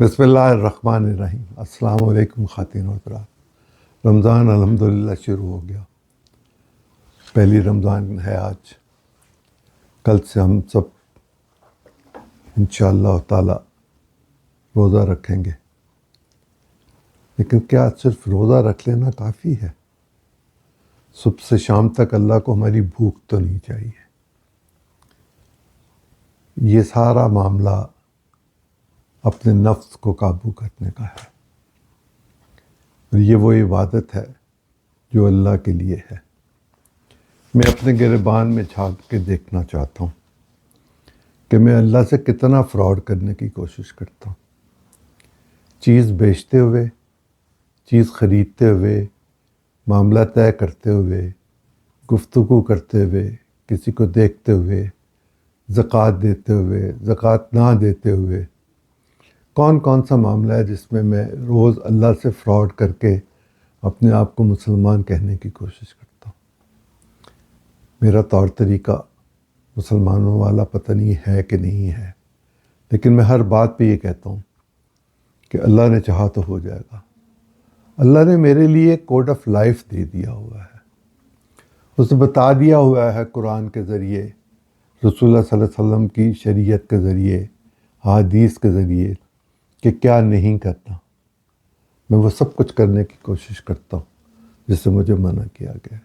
بسم اللہ الرحمن الرحیم۔ السلام علیکم خواتین حضرات۔ رمضان الحمدللہ شروع ہو گیا۔ پہلی رمضان ہے آج۔ کل سے ہم سب انشاءاللہ تعالی روزہ رکھیں گے۔ لیکن کیا صرف روزہ رکھ لینا کافی ہے؟ صبح سے شام تک اللہ کو ہماری بھوک تو نہیں چاہیے۔ یہ سارا معاملہ اپنے نفس کو قابو کرنے کا ہے۔ اور یہ وہ عبادت ہے جو اللہ کے لیے ہے۔ میں اپنے گربان میں جھانک کے دیکھنا چاہتا ہوں کہ میں اللہ سے کتنا فراڈ کرنے کی کوشش کرتا ہوں۔ چیز بیچتے ہوئے، چیز خریدتے ہوئے، معاملہ طے کرتے ہوئے، گفتگو کرتے ہوئے، کسی کو دیکھتے ہوئے، زکوٰۃ دیتے ہوئے، زکوٰۃ نہ دیتے ہوئے کون کون سا معاملہ ہے جس میں میں روز اللہ سے فراڈ کر کے اپنے آپ کو مسلمان کہنے کی کوشش کرتا ہوں؟ میرا طور طریقہ مسلمانوں والا پتہ نہیں ہے کہ نہیں ہے، لیکن میں ہر بات پہ یہ کہتا ہوں کہ اللہ نے چاہا تو ہو جائے گا۔ اللہ نے میرے لیے کوڈ آف لائف دے دیا ہوا ہے۔ اس نے بتا دیا ہوا ہے قرآن کے ذریعے، رسول اللہ صلی اللہ علیہ وسلم کی شریعت کے ذریعے حادیث کے ذریعے۔ کہ کیا نہیں کرتا۔ میں وہ سب کچھ کرنے کی کوشش کرتا ہوں، جس سے مجھے منع کیا گیا۔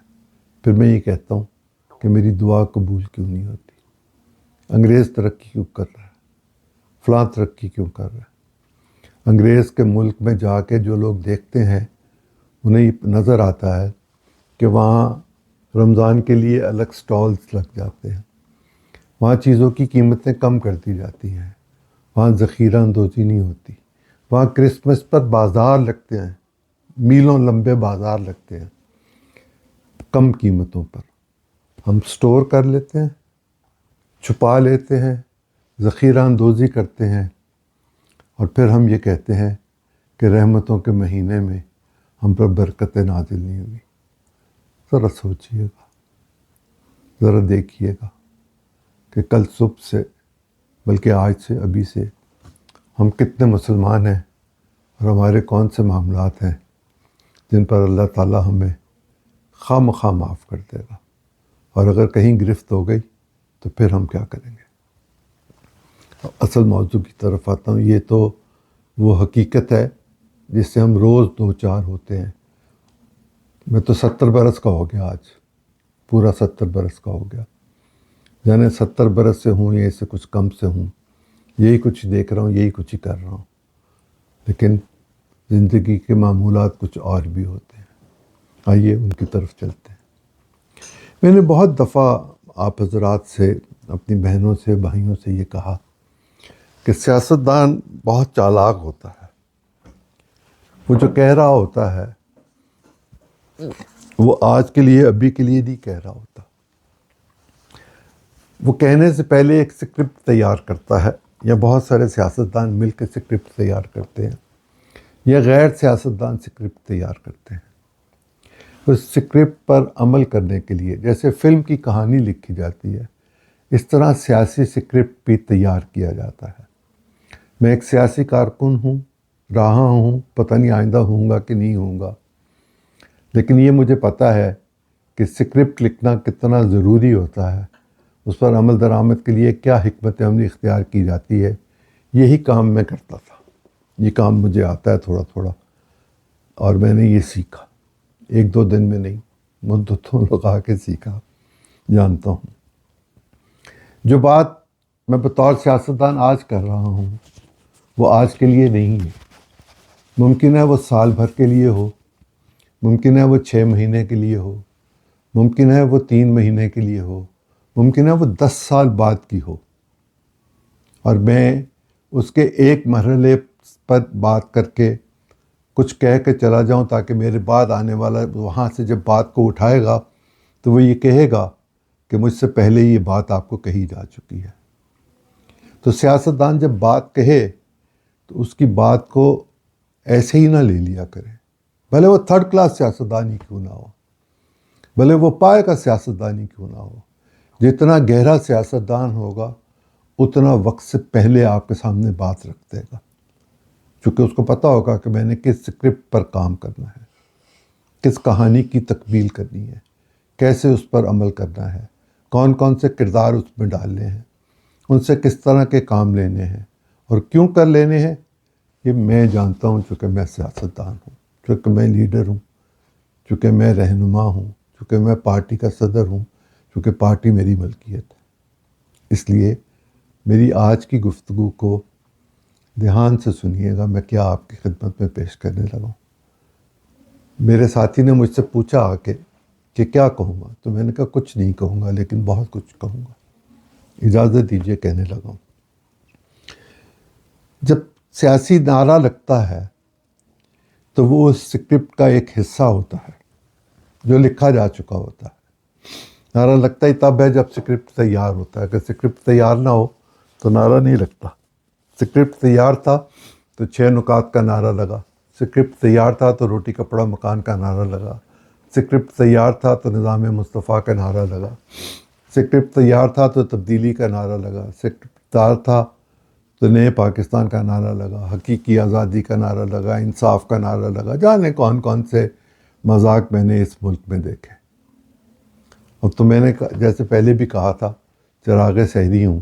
پھر میں یہ کہتا ہوں کہ میری دعا قبول کیوں نہیں ہوتی؟ انگریز ترقی کیوں کر رہا ہے؟ فلاں ترقی کیوں کر رہا ہے؟ انگریز کے ملک میں جا کے جو لوگ دیکھتے ہیں، انہیں نظر آتا ہے کہ وہاں رمضان کے لیے الگ سٹالز لگ جاتے ہیں۔ وہاں چیزوں کی قیمتیں کم کر دی جاتی ہیں۔ وہاں ذخیرہ اندوزی نہیں ہوتی۔ وہاں کرسمس پر بازار لگتے ہیں، میلوں لمبے بازار لگتے ہیں، کم قیمتوں پر۔ ہم سٹور کر لیتے ہیں، چھپا لیتے ہیں، ذخیرہ اندوزی کرتے ہیں۔ اور پھر ہم یہ کہتے ہیں کہ رحمتوں کے مہینے میں ہم پر برکت نازل نہیں ہوئی۔ ذرا سوچیے گا، ذرا دیکھیے گا کہ کل صبح سے بلکہ آج سے ابھی سے ہم کتنے مسلمان ہیں اور ہمارے کون سے معاملات ہیں جن پر اللہ تعالیٰ ہمیں خواہ مخواہ معاف کر دے گا۔ اور اگر کہیں گرفت ہو گئی تو پھر ہم کیا کریں گے؟ اصل موضوع کی طرف آتا ہوں۔ یہ تو وہ حقیقت ہے جس سے ہم روز دو چار ہوتے ہیں۔ میں تو ستر برس کا ہو گیا آج، پورا ستر برس کا ہو گیا۔ یعنی ستر برس سے ہوں یا اس سے کچھ کم سے ہوں۔ یہی کچھ دیکھ رہا ہوں، یہی کچھ ہی کر رہا ہوں۔ لیکن زندگی کے معمولات کچھ اور بھی ہوتے ہیں۔ آئیے ان کی طرف چلتے ہیں۔ میں نے بہت دفعہ آپ حضرات سے، اپنی بہنوں سے، بھائیوں سے یہ کہا کہ سیاستدان بہت چالاک ہوتا ہے۔ وہ جو کہہ رہا ہوتا ہے، وہ آج کے لیے، ابھی کے لیے نہیں کہہ رہا ہوتا۔ وہ کہنے سے پہلے ایک سکرپٹ تیار کرتا ہے یا بہت سارے سیاستدان مل کے سکرپٹ تیار کرتے ہیں یا غیر سیاستدان سکرپٹ تیار کرتے ہیں۔ اس سکرپٹ پر عمل کرنے کے لیے جیسے فلم کی کہانی لکھی جاتی ہے، اس طرح سیاسی سکرپٹ بھی تیار کیا جاتا ہے۔ میں ایک سیاسی کارکن ہوں، رہا ہوں، پتہ نہیں آئندہ ہوں گا کہ نہیں ہوں گا۔ لیکن یہ مجھے پتہ ہے کہ سکرپٹ لکھنا کتنا ضروری ہوتا ہے۔ اس پر عمل درآمد کے لیے کیا حکمت عملی اختیار کی جاتی ہے، یہی کام میں کرتا تھا۔ یہ کام مجھے آتا ہے تھوڑا تھوڑا، اور میں نے یہ سیکھا۔ ایک دو دن میں نہیں، مدتوں لگا کے سیکھا، جانتا ہوں۔ جو بات میں بطور سیاستدان آج کر رہا ہوں، وہ آج کے لیے نہیں ہے۔ ممکن ہے وہ سال بھر کے لیے ہو، ممکن ہے وہ چھ مہینے کے لیے ہو، ممکن ہے وہ تین مہینے کے لیے ہو۔ ممکن ہے وہ دس سال بعد کی ہو۔ اور میں اس کے ایک مرحلے پر بات کر کے کچھ کہہ کے چلا جاؤں تاکہ میرے بعد آنے والا وہاں سے جب بات کو اٹھائے گا تو وہ یہ کہے گا کہ مجھ سے پہلے یہ بات آپ کو کہی جا چکی ہے۔ تو سیاستدان جب بات کہے تو اس کی بات کو ایسے ہی نہ لے لیا کرے۔ بھلے وہ تھرڈ کلاس سیاستدانی کیوں نہ ہو۔ بھلے وہ پائے کا سیاستدانی کیوں نہ ہو۔ جتنا گہرا سیاستدان ہوگا، اتنا وقت سے پہلے آپ کے سامنے بات رکھ دے گا۔ چونکہ اس کو پتہ ہوگا کہ میں نے کس اسکرپٹ پر کام کرنا ہے، کس کہانی کی تکمیل کرنی ہے، کیسے اس پر عمل کرنا ہے، کون کون سے کردار اس میں ڈالنے ہیں، ان سے کس طرح کے کام لینے ہیں اور کیوں کر لینے ہیں، یہ میں جانتا ہوں چونکہ میں سیاستدان ہوں، چونکہ میں لیڈر ہوں، چونکہ میں رہنما ہوں، چونکہ میں پارٹی کا صدر ہوں چونکہ پارٹی میری ملکیت ہے۔ اس لیے میری آج کی گفتگو کو دھیان سے سنیے گا، میں کیا آپ کی خدمت میں پیش کرنے لگا ہوں۔ میرے ساتھی نے مجھ سے پوچھا آ کے کہ کیا کہوں گا، تو میں نے کہا کچھ نہیں کہوں گا، لیکن بہت کچھ کہوں گا۔ اجازت دیجیے کہنے لگا ہوں۔ جب سیاسی نعرہ لگتا ہے تو وہ اس اسکرپٹ کا ایک حصہ ہوتا ہے جو لکھا جا چکا ہوتا ہے۔ نعرہ لگتا ہی تب ہے جب اسکرپٹ تیار ہوتا ہے۔ اگر اسکرپٹ تیار نہ ہو تو نعرہ نہیں لگتا۔ اسکرپٹ تیار تھا تو چھ نکات کا نعرہ لگا۔ اسکرپٹ تیار تھا تو روٹی، کپڑا، مکان کا نعرہ لگا۔ اسکرپٹ تیار تھا تو نظام مصطفیٰ کا نعرہ لگا۔ اسکرپٹ تیار تھا تو تبدیلی کا نعرہ لگا۔ اسکرپٹ تیار تھا تو نئے پاکستان کا نعرہ لگا۔ حقیقی آزادی کا نعرہ لگا، انصاف کا نعرہ لگا۔ جانے کون کون سے مذاق میں نے اس ملک میں دیکھے۔ اب تو میں نے جیسے پہلے بھی کہا تھا، چراغ سہری ہوں،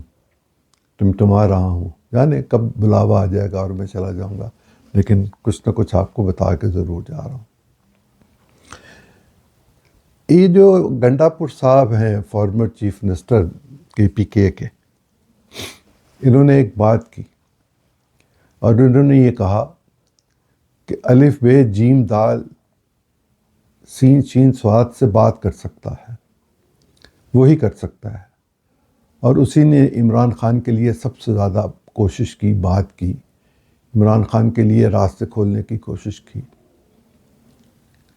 ٹمٹما رہا ہوں، جانے کب بلاوا آ جائے گا اور میں چلا جاؤں گا، لیکن کچھ نہ کچھ آپ کو بتا کے ضرور جا رہا ہوں۔ یہ جو گنڈا پور صاحب ہیں فارمر چیف منسٹر کے پی کے کے، انہوں نے ایک بات کی اور انہوں نے یہ کہا کہ الف بے جیم دال سین چین سواد سے بات کر سکتا ہے۔ وہی کر سکتا ہے۔ اور اسی نے عمران خان کے لیے سب سے زیادہ کوشش کی، بات کی۔ عمران خان کے لیے راستے کھولنے کی کوشش کی۔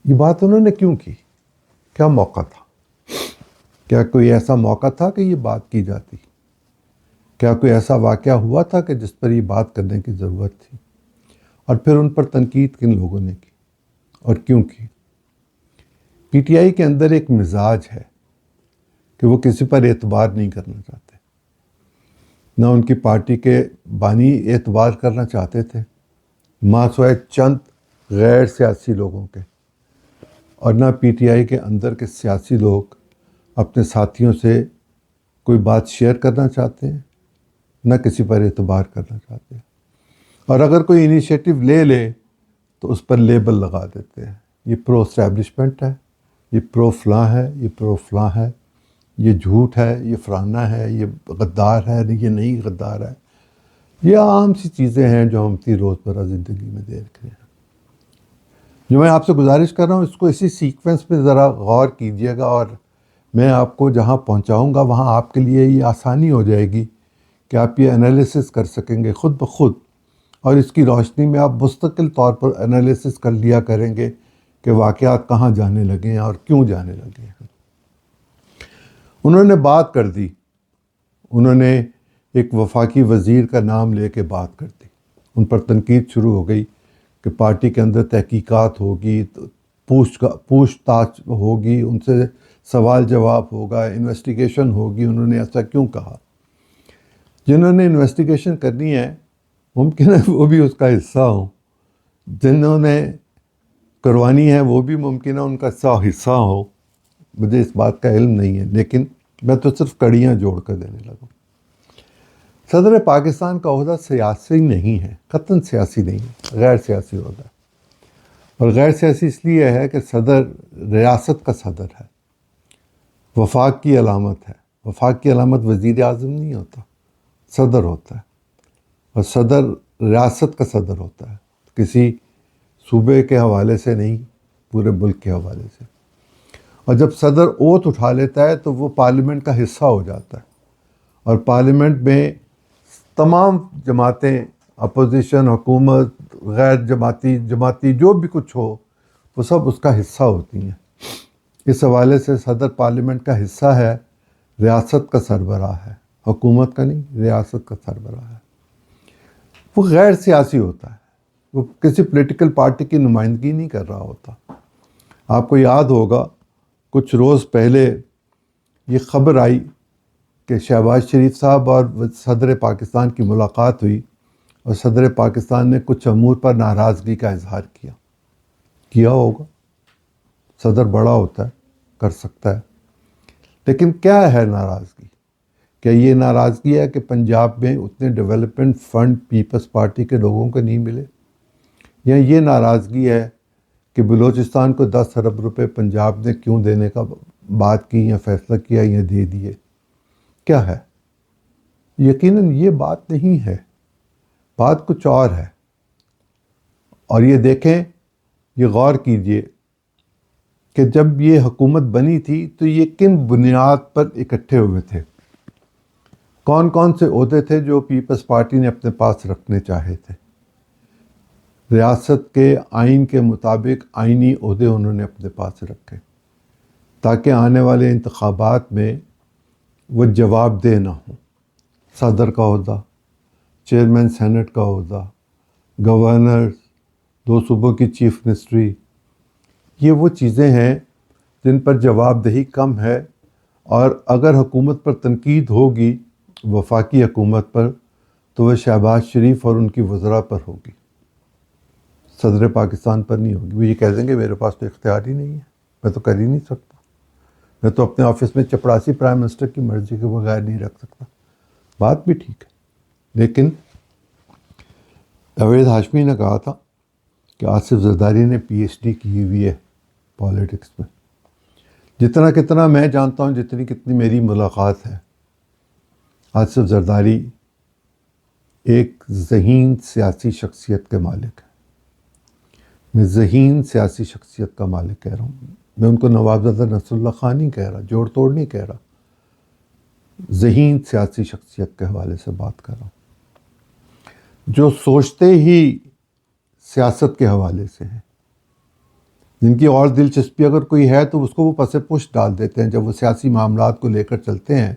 یہ بات انہوں نے کیوں کی؟ کیا موقع تھا؟ کیا کوئی ایسا موقع تھا کہ یہ بات کی جاتی؟ کیا کوئی ایسا واقعہ ہوا تھا کہ جس پر یہ بات کرنے کی ضرورت تھی؟ اور پھر ان پر تنقید کن لوگوں نے کی؟ اور کیوں کی؟ پی ٹی آئی کے اندر ایک مزاج ہے۔ کہ وہ کسی پر اعتبار نہیں کرنا چاہتے۔ نہ ان کی پارٹی کے بانی اعتبار کرنا چاہتے تھے ماں سوائے چند غیر سیاسی لوگوں کے۔ اور نہ پی ٹی آئی کے اندر کے سیاسی لوگ اپنے ساتھیوں سے کوئی بات شیئر کرنا چاہتے ہیں نہ کسی پر اعتبار کرنا چاہتے۔ ہیں اور اگر کوئی انیشیٹو لے لے، تو اس پر لیبل لگا دیتے۔ ہیں یہ پرو اسٹیبلشمنٹ ہے، یہ پرو فلاں ہے، یہ پرو فلاں ہے۔ یہ جھوٹ ہے، یہ فرانہ ہے، یہ غدار ہے یہ نہیں غدار ہے۔ یہ عام سی چیزیں ہیں جو ہم اپنی روزمرہ زندگی میں دیکھ رہے ہیں۔ جو میں آپ سے گزارش کر رہا ہوں، اس کو اسی سیکوینس میں ذرا غور کیجیے گا اور میں آپ کو جہاں پہنچاؤں گا، وہاں آپ کے لیے یہ آسانی ہو جائے گی کہ آپ یہ انالیسس کر سکیں گے خود بخود۔ اور اس کی روشنی میں آپ مستقل طور پر انالیسس کر لیا کریں گے کہ واقعات کہاں جانے لگے ہیں اور کیوں جانے لگے ہیں۔ انہوں نے بات کر دی۔ انہوں نے ایک وفاقی وزیر کا نام لے کے بات کر دی۔ ان پر تنقید شروع ہو گئی کہ پارٹی کے اندر تحقیقات ہوگی، پوچھ کا پوچھ تاچھ ہوگی، ان سے سوال جواب ہوگا انویسٹیگیشن ہوگی، انہوں نے ایسا کیوں کہا؟ جنہوں نے انویسٹیگیشن کرنی ہے، ممکن ہے وہ بھی اس کا حصہ ہوں۔ جنہوں نے کروانی ہے، وہ بھی ممکن ہے ان کا حصہ حصہ ہو۔ مجھے اس بات کا علم نہیں ہے، لیکن میں تو صرف کڑیاں جوڑ کر دینے لگا صدر پاکستان کا عہدہ سیاسی نہیں ہے، قطن سیاسی نہیں ہے، غیر سیاسی عہدہ اور غیر سیاسی اس لیے ہے کہ صدر ریاست کا صدر ہے۔ وفاق کی علامت ہے۔ وفاق کی علامت وزیر اعظم نہیں ہوتا، صدر ہوتا ہے۔ اور صدر ریاست کا صدر ہوتا ہے۔ کسی صوبے کے حوالے سے نہیں، پورے ملک کے حوالے سے۔ اور جب صدر اوت اٹھا لیتا ہے تو وہ پارلیمنٹ کا حصہ ہو جاتا ہے۔ اور پارلیمنٹ میں تمام جماعتیں، اپوزیشن، حکومت، غیر جماعتی جماعتی جو بھی کچھ ہو، وہ سب اس کا حصہ ہوتی ہیں۔ اس حوالے سے صدر پارلیمنٹ کا حصہ ہے، ریاست کا سربراہ ہے۔ حکومت کا نہیں، ریاست کا سربراہ ہے۔ وہ غیر سیاسی ہوتا ہے۔ وہ کسی پولیٹیکل پارٹی کی نمائندگی نہیں کر رہا ہوتا۔ آپ کو یاد ہوگا کچھ روز پہلے یہ خبر آئی کہ شہباز شریف صاحب اور صدر پاکستان کی ملاقات ہوئی اور صدر پاکستان نے کچھ امور پر ناراضگی کا اظہار کیا۔ کیا ہوگا؟ صدر بڑا ہوتا ہے، کر سکتا ہے۔ لیکن کیا ہے ناراضگی؟ کیا یہ ناراضگی ہے کہ پنجاب میں اتنے ڈیولپمنٹ فنڈ پیپلز پارٹی کے لوگوں کو نہیں ملے؟ یا یہ ناراضگی ہے کہ بلوچستان کو دس ارب روپے پنجاب نے کیوں دینے کا بات کی یا فیصلہ کیا یا دے دیے؟ کیا ہے؟ یقیناً یہ بات نہیں ہے۔ بات کچھ اور ہے۔ اور یہ دیکھیں، یہ غور کیجیے کہ جب یہ حکومت بنی تھی تو یہ کن بنیاد پر اکٹھے ہوئے تھے؟ کون کون سے عہدے تھے جو پیپلز پارٹی نے اپنے پاس رکھنے چاہے تھے؟ ریاست کے آئین کے مطابق آئینی عہدے انہوں نے اپنے پاس رکھے تاکہ آنے والے انتخابات میں وہ جواب دہ نہ ہوں۔ صدر کا عہدہ، چیئرمین سینٹ کا عہدہ، گورنر، دو صوبوں کی چیف منسٹری، یہ وہ چیزیں ہیں جن پر جواب دہی کم ہے اور اگر حکومت پر تنقید ہوگی، وفاقی حکومت پر، تو وہ شہباز شریف اور ان کی وزراء پر ہوگی۔ صدر پاکستان پر نہیں ہوگی۔ وہ یہ کہہ دیں گے، میرے پاس تو اختیار ہی نہیں ہے۔ میں تو کر ہی نہیں سکتا۔ میں تو اپنے آفس میں چپڑاسی پرائم منسٹر کی مرضی کے بغیر نہیں رکھ سکتا۔ بات بھی ٹھیک ہے۔ لیکن جاوید ہاشمی نے کہا تھا کہ آصف زرداری نے پی ایچ ڈی کی ہوئی ہے پالیٹکس میں۔ جتنا کتنا میں جانتا ہوں، جتنی کتنی میری ملاقات ہے۔ آصف زرداری ایک ذہین سیاسی شخصیت کے مالک ہے میں ذہین سیاسی شخصیت کا مالک کہہ رہا ہوں۔ میں ان کو نواب زدہ نصر اللہ خان نہیں کہہ رہا، جوڑ توڑ نہیں کہہ رہا۔ ذہین سیاسی شخصیت کے حوالے سے بات کر رہا ہوں۔ جو سوچتے ہی سیاست کے حوالے سے ہیں، جن کی اور دلچسپی اگر کوئی ہے تو اس کو وہ پس پش ڈال دیتے ہیں۔ جب وہ سیاسی معاملات کو لے کر چلتے ہیں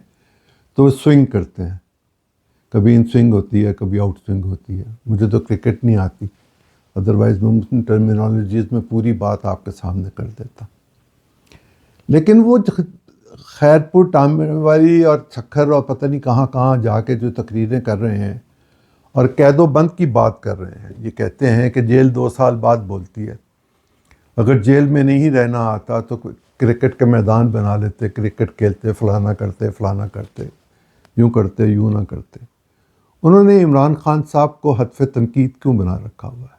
تو وہ سوئنگ کرتے ہیں۔ کبھی ان سوئنگ ہوتی ہے، کبھی آؤٹ سوئنگ ہوتی ہے۔ مجھے تو کرکٹ نہیں آتی۔ ادروائز میں ٹرمینالوجیز میں پوری بات آپ کے سامنے کر دیتا۔ لیکن وہ خیر پور ٹامے والی اور چھکر اور پتہ نہیں کہاں کہاں جا کے جو تقریریں کر رہے ہیں اور قید و بند کی بات کر رہے ہیں، یہ کہتے ہیں کہ جیل دو سال بعد بولتی ہے۔ اگر جیل میں نہیں رہنا آتا تو کرکٹ کے میدان بنا لیتے، کرکٹ کھیلتے، فلانا کرتے فلانا کرتے، یوں کرتے، یوں نہ کرتے۔ انہوں نے عمران خان صاحب کو حتف تنقید کیوں بنا رکھا ہوا ہے؟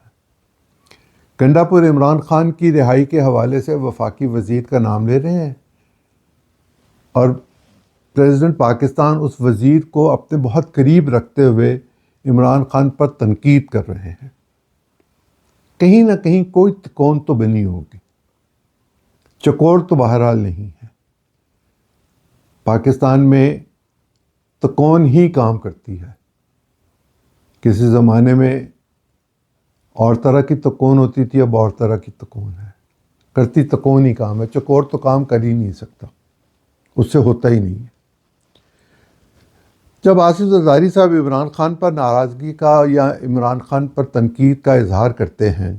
کنڈا پور عمران خان کی رہائی کے حوالے سے وفاقی وزیر کا نام لے رہے ہیں اور پریزیڈنٹ پاکستان اس وزیر کو اپنے بہت قریب رکھتے ہوئے عمران خان پر تنقید کر رہے ہیں۔ کہیں نہ کہیں کوئی تکون تو بنی ہوگی۔ چکور تو بہرحال نہیں ہے۔ پاکستان میں تکون ہی کام کرتی ہے۔ کسی زمانے میں اور طرح کی تو کون ہوتی تھی، اب اور طرح کی تو کون ہے۔ کرتی تو کون ہی کام ہے، چکور تو کام کر ہی نہیں سکتا۔ اس سے ہوتا ہی نہیں ہے۔ جب آصف زرداری صاحب عمران خان پر ناراضگی کا یا عمران خان پر تنقید کا اظہار کرتے ہیں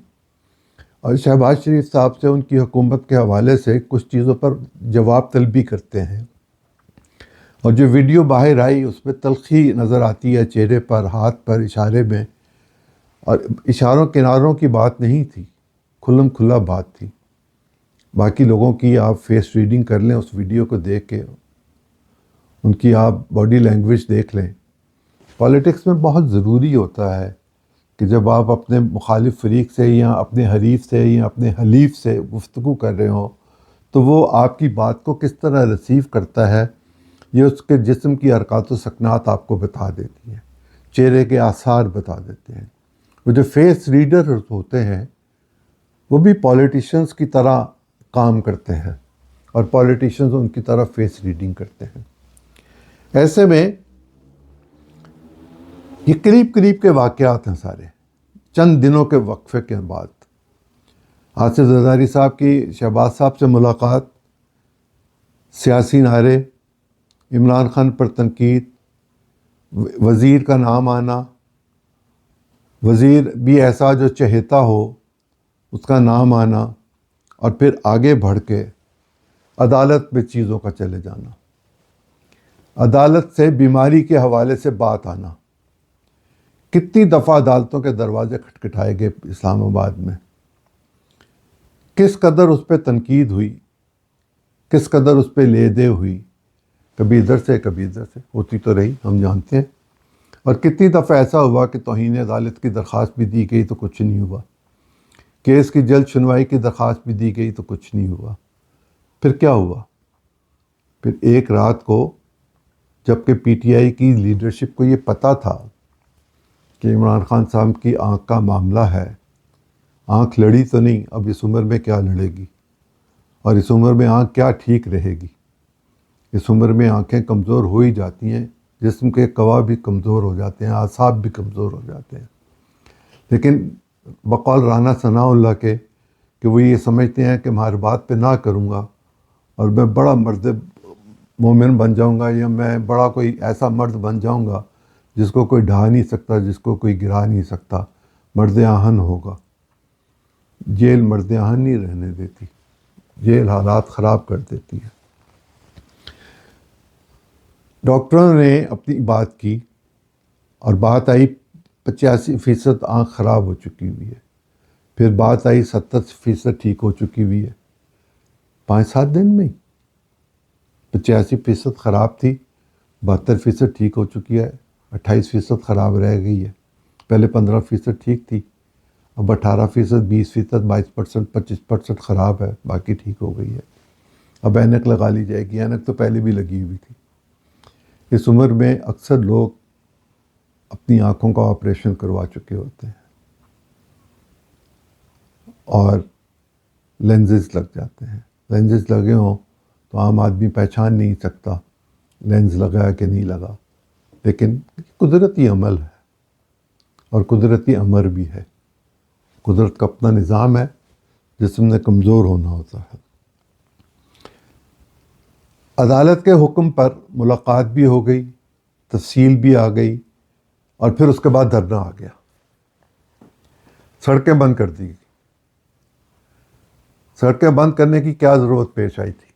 اور شہباز شریف صاحب سے ان کی حکومت کے حوالے سے کچھ چیزوں پر جواب طلبی کرتے ہیں اور جو ویڈیو باہر آئی اس میں تلخی نظر آتی ہے چہرے پر، ہاتھ پر، اشارے میں۔ اور اشاروں، کناروں کی بات نہیں تھی، کھلم کھلا بات تھی۔ باقی لوگوں کی آپ فیس ریڈنگ کر لیں، اس ویڈیو کو دیکھ کے، ان کی آپ باڈی لینگویج دیکھ لیں۔ پالیٹکس میں بہت ضروری ہوتا ہے کہ جب آپ اپنے مخالف فریق سے یا اپنے حریف سے یا اپنے حلیف سے گفتگو کر رہے ہوں، تو وہ آپ کی بات کو کس طرح ریسیو کرتا ہے، یہ اس کے جسم کی حرکات و سکنات آپ کو بتا دیتی ہیں۔ چہرے کے آثار بتا دیتے ہیں۔ وہ جو فیس ریڈر ہوتے ہیں، وہ بھی پولیٹیشنز کی طرح کام کرتے ہیں اور پولیٹیشنز ان کی طرح فیس ریڈنگ کرتے ہیں۔ ایسے میں یہ قریب قریب کے واقعات ہیں سارے، چند دنوں کے وقفے کے بعد۔ آصف زرداری صاحب کی، شہباز صاحب سے ملاقات، سیاسی نعرے، عمران خان پر تنقید، وزیر کا نام آنا وزیر بھی ایسا جو چہیتا ہو، اس کا نام آنا اور پھر آگے بڑھ کے عدالت میں چیزوں کا چلے جانا۔ عدالت سے بیماری کے حوالے سے بات آنا۔ کتنی دفعہ عدالتوں کے دروازے کھٹکھٹائے گئے اسلام آباد میں۔ کس قدر اس پہ تنقید ہوئی، کس قدر اس پہ لے دے ہوئی۔ کبھی ادھر سے، کبھی ادھر سے، ہوتی تو رہی، ہم جانتے ہیں۔ اور کتنی دفعہ ایسا ہوا کہ توہین عدالت کی درخواست بھی دی گئی تو کچھ نہیں ہوا۔ کیس کی جلد سنوائی کی درخواست بھی دی گئی تو کچھ نہیں ہوا۔ پھر کیا ہوا؟ پھر ایک رات کو جبکہ پی ٹی آئی کی لیڈرشپ کو یہ پتہ تھا کہ عمران خان صاحب کی آنکھ کا معاملہ ہے۔ آنکھ لڑی تو نہیں، اب اس عمر میں کیا لڑے گی؟ اور اس عمر میں آنکھ کیا ٹھیک رہے گی؟ اس عمر میں آنکھیں کمزور ہو ہی جاتی ہیں۔ جسم کے قوا بھی کمزور ہو جاتے ہیں، اعصاب بھی کمزور ہو جاتے ہیں۔ لیکن بقول رانا ثناء اللہ کے کہ وہ یہ سمجھتے ہیں کہ میں بات پہ نہ کروں گا اور میں بڑا مرد مومن بن جاؤں گا یا میں بڑا کوئی ایسا مرد بن جاؤں گا جس کو کوئی ڈھا نہیں سکتا، جس کو کوئی گرا نہیں سکتا۔ مرد آہن ہوگا۔ جیل مرد آہن نہیں رہنے دیتی۔ جیل حالات خراب کر دیتی ہے ڈاکٹروں نے اپنی بات کی اور بات آئی پچاسی فیصد آنکھ خراب ہو چکی ہوئی ہے۔ پھر بات آئی ستر فیصد ٹھیک ہو چکی ہوئی ہے۔ پانچ سات دن میں پچاسی فیصد خراب تھی، بہتر فیصد ٹھیک ہو چکی ہے، اٹھائیس فیصد خراب رہ گئی ہے۔ پہلے پندرہ فیصد ٹھیک تھی، اب اٹھارہ فیصد، بیس فیصد، بائیس پرسنٹ، پچیس پرسنٹ خراب ہے، باقی ٹھیک ہو گئی ہے۔ اب اینک لگا لی جائے گی، اینک تو پہلے بھی لگی ہوئی تھی۔ اس عمر میں اکثر لوگ اپنی آنکھوں کا آپریشن کروا چکے ہوتے ہیں اور لینزز لگ جاتے ہیں۔ لینزز لگے ہوں تو عام آدمی پہچان نہیں سکتا لینز لگا کہ نہیں لگا۔ لیکن قدرتی عمل ہے اور قدرتی امر بھی ہے۔ قدرت کا اپنا نظام ہے۔ جسم نے کمزور ہونا ہوتا ہے۔ عدالت کے حکم پر ملاقات بھی ہو گئی، تفصیل بھی آ گئی اور پھر اس کے بعد دھرنا آ گیا۔ سڑکیں بند کر دی گئی۔ سڑکیں بند کرنے کی کیا ضرورت پیش آئی تھی؟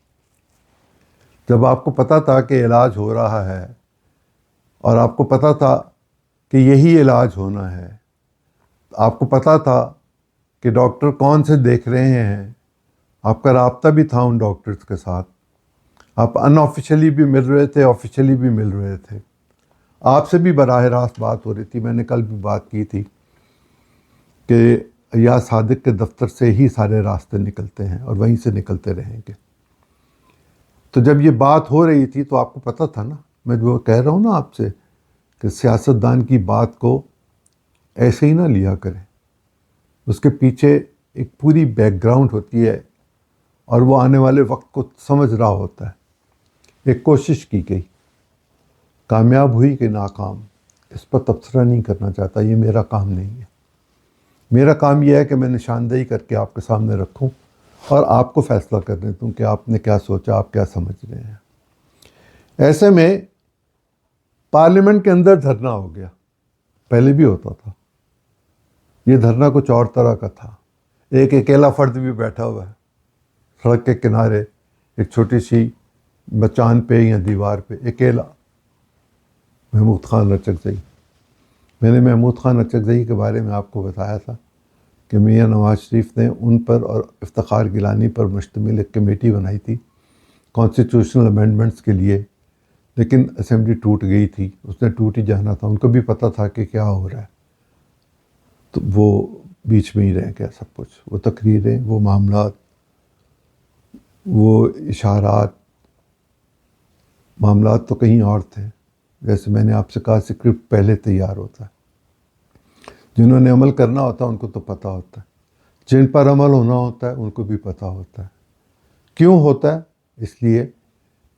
جب آپ کو پتہ تھا کہ علاج ہو رہا ہے اور آپ کو پتہ تھا کہ یہی علاج ہونا ہے، آپ کو پتہ تھا کہ ڈاکٹر کون سے دیکھ رہے ہیں، آپ کا رابطہ بھی تھا ان ڈاکٹرز کے ساتھ۔ آپ ان آفیشلی بھی مل رہے تھے آفیشلی بھی مل رہے تھے۔ آپ سے بھی براہ راست بات ہو رہی تھی، میں نے کل بھی بات کی تھی کہ یا صادق کے دفتر سے ہی سارے راستے نکلتے ہیں اور وہیں سے نکلتے رہیں گے۔ تو جب یہ بات ہو رہی تھی تو آپ کو پتہ تھا نا، میں جو کہہ رہا ہوں نا آپ سے کہ سیاستدان کی بات کو ایسے ہی نہ لیا کریں۔ اس کے پیچھے ایک پوری بیک گراؤنڈ ہوتی ہے اور وہ آنے والے وقت کو سمجھ رہا ہوتا ہے۔ ایک کوشش کی گئی۔ کامیاب ہوئی کہ ناکام، اس پر تبصرہ نہیں کرنا چاہتا، یہ میرا کام نہیں ہے۔ میرا کام یہ ہے کہ میں نشاندہی کر کے آپ کے سامنے رکھوں اور آپ کو فیصلہ کرنے دوں کہ آپ نے کیا سوچا، آپ کیا سمجھ رہے ہیں۔ ایسے میں پارلیمنٹ کے اندر دھرنا ہو گیا۔ پہلے بھی ہوتا تھا۔ یہ دھرنا کچھ اور طرح کا تھا۔ ایک اکیلا فرد بھی بیٹھا ہوا ہے۔ سڑک کے کنارے ایک چھوٹی سی بچان پہ یا دیوار پہ، اکیلا۔ محمود خان رچک زئی۔ میں نے محمود خان رچک زئی کے بارے میں آپ کو بتایا تھا کہ میاں نواز شریف نے ان پر اور افتخار گیلانی پر مشتمل ایک کمیٹی بنائی تھی کانسٹیٹیوشنل امینڈمنٹس کے لیے، لیکن اسمبلی ٹوٹ گئی تھی۔ اس نے ٹوٹ ہی جانا تھا۔ ان کو بھی پتہ تھا کہ کیا ہو رہا ہے۔ تو وہ بیچ میں ہی رہ گیا سب کچھ۔ وہ تقریریں، وہ معاملات، وہ اشارات معاملات تو کہیں اور تھے۔ جیسے میں نے آپ سے کہا سکرپٹ پہلے تیار ہوتا۔ ہے جنہوں نے عمل کرنا ہوتا ہے ان کو تو پتہ ہوتا۔ ہے جن پر عمل ہونا ہوتا ہے، ان کو بھی پتہ ہوتا۔ ہے کیوں ہوتا ہے؟ اس لیے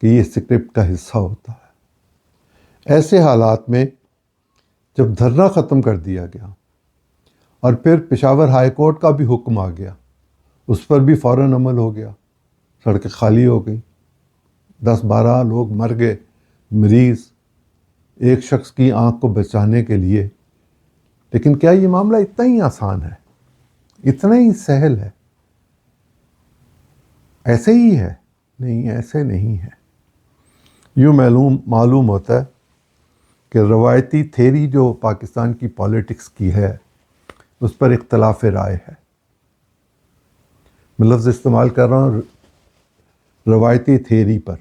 کہ یہ سکرپٹ کا حصہ ہوتا ہے۔ ایسے حالات میں جب دھرنا ختم کر دیا گیا اور پھر پشاور ہائی کورٹ کا بھی حکم آ گیا، اس پر بھی فوراً عمل ہو گیا، سڑکیں خالی ہو گئی دس بارہ لوگ مر گئے۔ مریض ایک شخص کی آنکھ کو بچانے کے لیے۔ لیکن کیا یہ معاملہ اتنا ہی آسان ہے؟ اتنا ہی سہل ہے۔ ایسے ہی ہے۔ نہیں، ایسے نہیں ہے۔ یوں معلوم معلوم ہوتا ہے کہ روایتی تھیری جو پاکستان کی پالیٹکس کی ہے، اس پر اختلاف رائے ہے۔ میں لفظ استعمال کر رہا ہوں، روایتی تھیری پر۔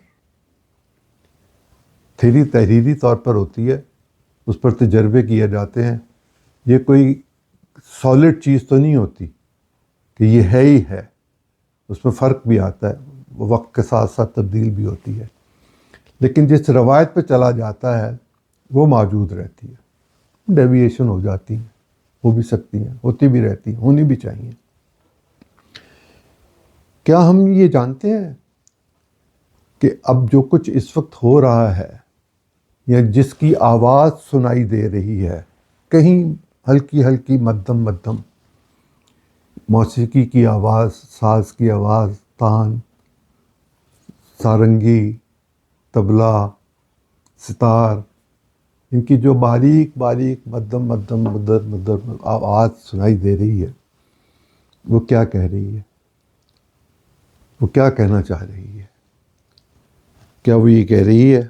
تھیری تحریری طور پر ہوتی ہے، اس پر تجربے کیے جاتے ہیں۔ یہ کوئی سالڈ چیز تو نہیں ہوتی کہ یہ ہے ہی ہے، اس میں فرق بھی آتا ہے، وہ وقت کے ساتھ ساتھ تبدیل بھی ہوتی ہے۔ لیکن جس روایت پہ چلا جاتا ہے، وہ موجود رہتی ہے۔ ڈیویشن ہو جاتی ہیں، ہو بھی سکتی ہیں، ہوتی بھی رہتی ہیں، ہونی بھی چاہیے۔ کیا ہم یہ جانتے ہیں کہ اب جو کچھ اس وقت ہو رہا ہے یا جس کی آواز سنائی دے رہی ہے، کہیں ہلکی ہلکی مدھم مدھم۔ موسیقی کی آواز، ساز کی آواز، تان، سارنگی تبلا ستار، ان کی جو باریک باریک مدھم مدھم مدر مدر آواز سنائی دے رہی ہے، وہ کیا کہہ رہی ہے؟ وہ کیا کہنا چاہ رہی ہے؟ کیا وہ یہ کہہ رہی ہے؟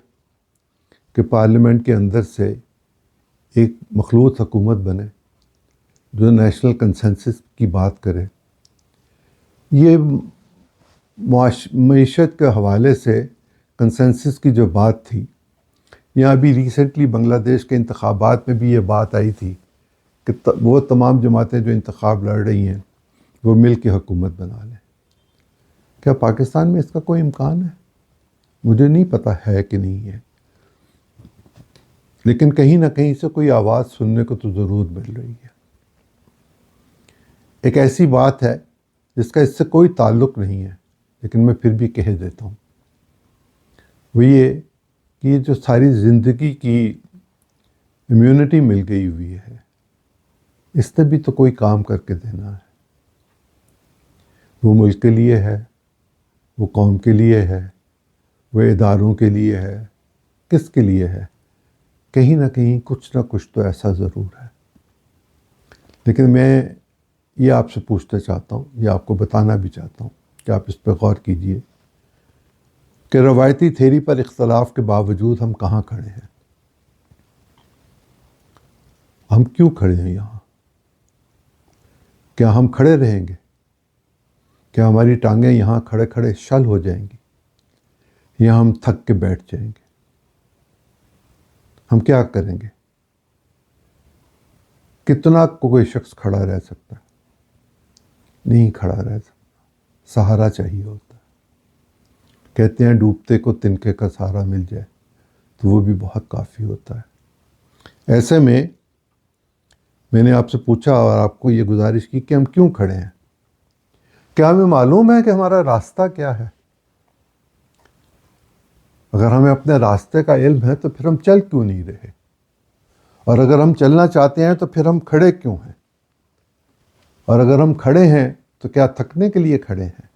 کہ پارلیمنٹ کے اندر سے ایک مخلوط حکومت بنے، جو نیشنل کنسنسس کی بات کرے۔ یہ معاش، معیشت کے حوالے سے کنسنسس کی جو بات تھی، یہاں ابھی ریسنٹلی بنگلہ دیش کے انتخابات میں بھی یہ بات آئی تھی کہ وہ تمام جماعتیں جو انتخاب لڑ رہی ہیں، وہ مل کے حکومت بنا لیں۔ کیا پاکستان میں اس کا کوئی امکان ہے؟ مجھے نہیں پتہ ہے کہ نہیں ہے۔ لیکن کہیں نہ کہیں سے کوئی آواز سننے کو تو ضرور مل رہی ہے۔ ایک ایسی بات ہے جس کا اس سے کوئی تعلق نہیں ہے، لیکن میں پھر بھی کہہ دیتا ہوں۔ وہ یہ کہ یہ جو ساری زندگی کی امیونٹی مل گئی ہوئی ہے، اس نے بھی تو کوئی کام کر کے دینا ہے۔ وہ ملک کے لیے ہے، وہ قوم کے لیے ہے، وہ اداروں کے لیے ہے، کس کے لیے ہے؟ کہیں نہ کہیں کچھ نہ کچھ تو ایسا ضرور ہے۔ لیکن میں یہ آپ سے پوچھنا چاہتا ہوں یہ آپ کو بتانا بھی چاہتا ہوں کہ آپ اس پہ غور کیجیے کہ روایتی تھیری پر اختلاف کے باوجود ہم کہاں کھڑے ہیں۔ ہم کیوں کھڑے ہیں یہاں؟ کیا ہم کھڑے رہیں گے؟ کیا ہماری ٹانگیں یہاں کھڑے کھڑے شل ہو جائیں گی؟ یا ہم تھک کے بیٹھ جائیں گے؟ ہم کیا کریں گے؟ کتنا کوئی شخص کھڑا رہ سکتا ہے؟ نہیں کھڑا رہ سکتا۔ سہارا چاہیے ہوتا ہے۔ کہتے ہیں ڈوبتے کو تنکے کا سہارا مل جائے تو وہ بھی بہت کافی ہوتا ہے۔ ایسے میں میں نے آپ سے پوچھا اور آپ کو یہ گزارش کی کہ ہم کیوں کھڑے ہیں؟ کیا ہمیں معلوم ہے کہ ہمارا راستہ کیا ہے؟ اگر ہمیں اپنے راستے کا علم ہے تو پھر ہم چل کیوں نہیں رہے؟ اور اگر ہم چلنا چاہتے ہیں تو پھر ہم کھڑے کیوں ہیں؟ اور اگر ہم کھڑے ہیں تو کیا تھکنے کے لیے کھڑے ہیں؟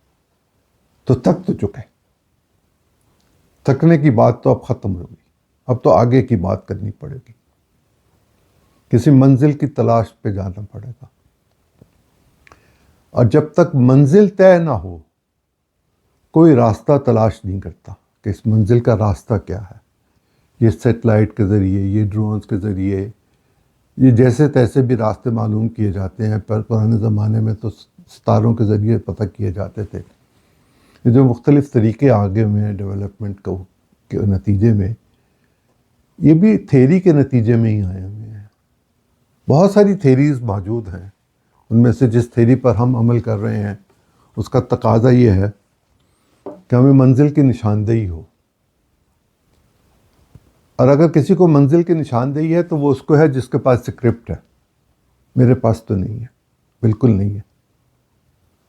تو تھک تو چکے تھکنے کی بات تو اب ختم ہوگی اب تو آگے کی بات کرنی پڑے گی۔ کسی منزل کی تلاش پہ جانا پڑے گا۔ اور جب تک منزل طے نہ ہو، کوئی راستہ تلاش نہیں کرتا۔ کہ اس منزل کا راستہ کیا ہے؟ یہ سیٹلائٹ کے ذریعے، یہ ڈرونز کے ذریعے، یہ جیسے تیسے بھی راستے معلوم کیے جاتے ہیں، پر پرانے زمانے میں تو ستاروں کے ذریعے پتہ کیے جاتے تھے۔ یہ جو مختلف طریقے آگے ہوئے ہیں ڈیولپمنٹ کو، کے نتیجے میں، یہ بھی تھیری کے نتیجے میں ہی آئے ہوئے ہیں۔ بہت ساری تھیریز موجود ہیں۔ ان میں سے جس تھیری پر ہم عمل کر رہے ہیں، اس کا تقاضا یہ ہے کہ ہمیں منزل کی نشاندہی ہو۔ اور اگر کسی کو منزل کی نشاندہی ہے تو وہ اس کو ہے جس کے پاس اسکرپٹ ہے۔ میرے پاس تو نہیں ہے، بالکل نہیں ہے۔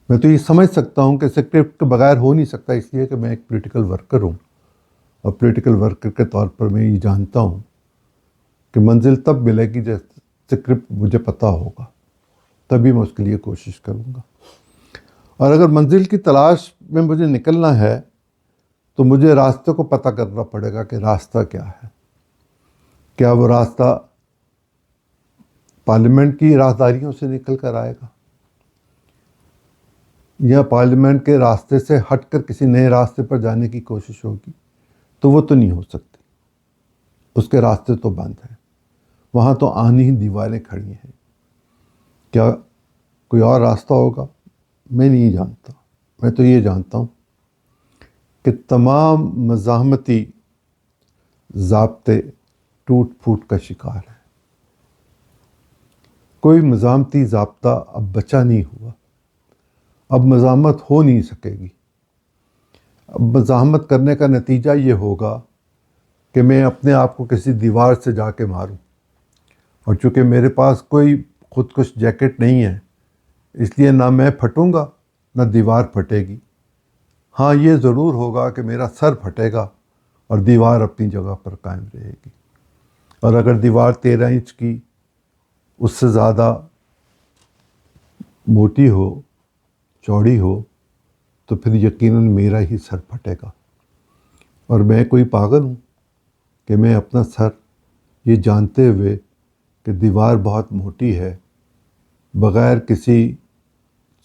میں تو یہ سمجھ سکتا ہوں کہ اسکرپٹ کے بغیر ہو نہیں سکتا، اس لیے کہ میں ایک پولیٹیکل ورکر ہوں۔ اور پولیٹیکل ورکر کے طور پر میں یہ جانتا ہوں کہ منزل تب ملے گی جب اسکرپٹ مجھے پتہ ہوگا۔ تبھی میں اس کے لیے کوشش کروں گا۔ اور اگر منزل کی تلاش میں مجھے نکلنا ہے تو مجھے راستے کو پتہ کرنا پڑے گا کہ راستہ کیا ہے۔ کیا وہ راستہ پارلیمنٹ کی رازداریوں سے نکل کر آئے گا؟ یا پارلیمنٹ کے راستے سے ہٹ کر کسی نئے راستے پر جانے کی کوشش ہوگی؟ تو وہ تو نہیں ہو سکتی۔ اس کے راستے تو بند ہیں۔ وہاں تو آنی ہی دیواریں کھڑی ہیں۔ کیا کوئی اور راستہ ہوگا؟ میں نہیں جانتا۔ میں تو یہ جانتا ہوں کہ تمام مزاحمتی ضابطے ٹوٹ پھوٹ کا شکار ہے کوئی مزاحمتی ضابطہ اب بچا نہیں ہوا، اب مزاحمت ہو نہیں سکے گی۔ اب مزاحمت کرنے کا نتیجہ یہ ہوگا کہ میں اپنے آپ کو کسی دیوار سے جا کے ماروں۔ اور چونکہ میرے پاس کوئی خود کش جیکٹ نہیں ہے، اس لیے نہ میں پھٹوں گا نہ دیوار پھٹے گی۔ ہاں یہ ضرور ہوگا کہ میرا سر پھٹے گا اور دیوار اپنی جگہ پر قائم رہے گی۔ اور اگر دیوار تیرہ انچ کی اس سے زیادہ موٹی ہو، چوڑی ہو، تو پھر یقیناً میرا ہی سر پھٹے گا۔ اور میں کوئی پاگل ہوں کہ میں اپنا سر یہ جانتے ہوئے کہ دیوار بہت موٹی ہے، بغیر کسی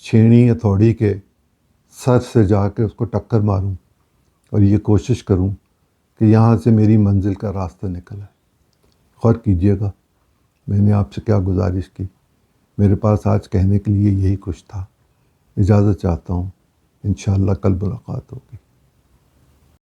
چھینی یا تھوڑی کے سر سے جا کے اس کو ٹکر ماروں اور یہ کوشش کروں کہ یہاں سے میری منزل کا راستہ نکل ہے غور کیجیے گا، میں نے آپ سے کیا گزارش کی؟ میرے پاس آج کہنے کے لیے یہی کچھ تھا۔ اجازت چاہتا ہوں، انشاءاللہ کل ملاقات ہوگی۔